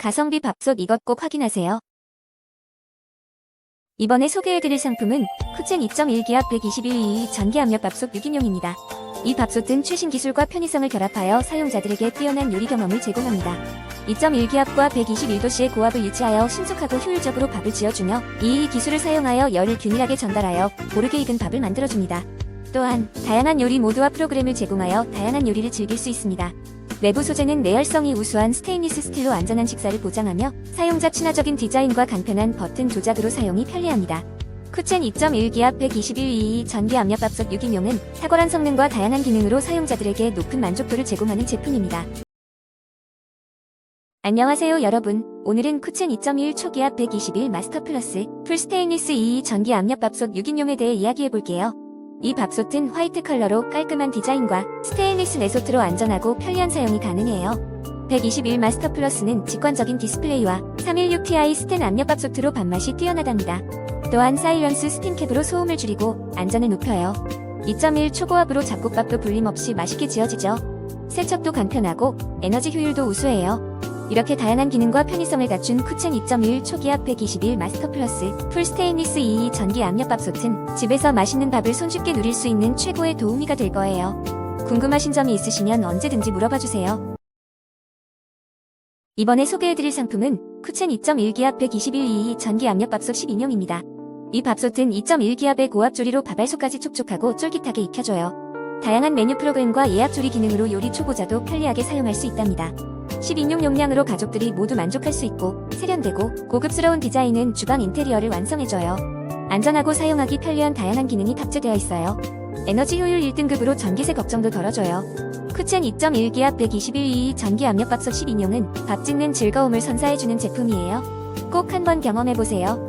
가성비 밥솥 이것 꼭 확인하세요. 이번에 소개해드릴 상품은 쿠첸 2.1기압 121이 전기 압력 밥솥 6인용입니다. 이 밥솥은 최신 기술과 편의성을 결합하여 사용자들에게 뛰어난 요리 경험을 제공합니다. 2.1기압과 121도씨의 고압을 유지하여 신속하고 효율적으로 밥을 지어주며 이 기술을 사용하여 열을 균일하게 전달하여 고르게 익은 밥을 만들어줍니다. 또한 다양한 요리 모드와 프로그램을 제공하여 다양한 요리를 즐길 수 있습니다. 내부 소재는 내열성이 우수한 스테인리스 스틸로 안전한 식사를 보장하며 사용자 친화적인 디자인과 간편한 버튼 조작으로 사용이 편리합니다. 쿠첸 2.1기압 121EE 전기 압력 밥솥 6인용은 탁월한 성능과 다양한 기능으로 사용자들에게 높은 만족도를 제공하는 제품입니다. 안녕하세요 여러분. 오늘은 쿠첸 2.1 초기압 121 마스터 플러스 풀 스테인리스 2 전기 압력 밥솥 6인용에 대해 이야기해볼게요. 이 밥솥은 화이트 컬러로 깔끔한 디자인과 스테인리스 내소트로 안전하고 편리한 사용이 가능해요. 121 마스터 플러스는 직관적인 디스플레이와 316ti 스텐 압력 밥솥으로 밥맛이 뛰어나답니다. 또한 사일런스 스팀캡으로 소음을 줄이고 안전을 높여요. 2.1 초고압으로 잡곡밥도 불림없이 맛있게 지어지죠. 세척도 간편하고 에너지 효율도 우수해요. 이렇게 다양한 기능과 편의성을 갖춘 쿠첸 2.1 초기압 121 마스터 플러스 풀 스테인리스 22 전기 압력밥솥은 집에서 맛있는 밥을 손쉽게 누릴 수 있는 최고의 도우미가 될 거예요. 궁금하신 점이 있으시면 언제든지 물어봐 주세요. 이번에 소개해드릴 상품은 쿠첸 2.1기압 12122 전기 압력밥솥 12인용입니다. 이 밥솥은 2.1기압의 고압 조리로 밥알속까지 촉촉하고 쫄깃하게 익혀줘요. 다양한 메뉴 프로그램과 예약 조리 기능으로 요리 초보자도 편리하게 사용할 수 있답니다. 10인용 용량으로 가족들이 모두 만족할 수 있고 세련되고 고급스러운 디자인은 주방 인테리어를 완성해줘요. 안전하고 사용하기 편리한 다양한 기능이 탑재되어 있어요. 에너지 효율 1등급으로 전기세 걱정도 덜어줘요. 쿠첸 2.1기압 121EE 전기 압력밥솥 10인용은 밥 짓는 즐거움을 선사해주는 제품이에요. 꼭 한번 경험해보세요.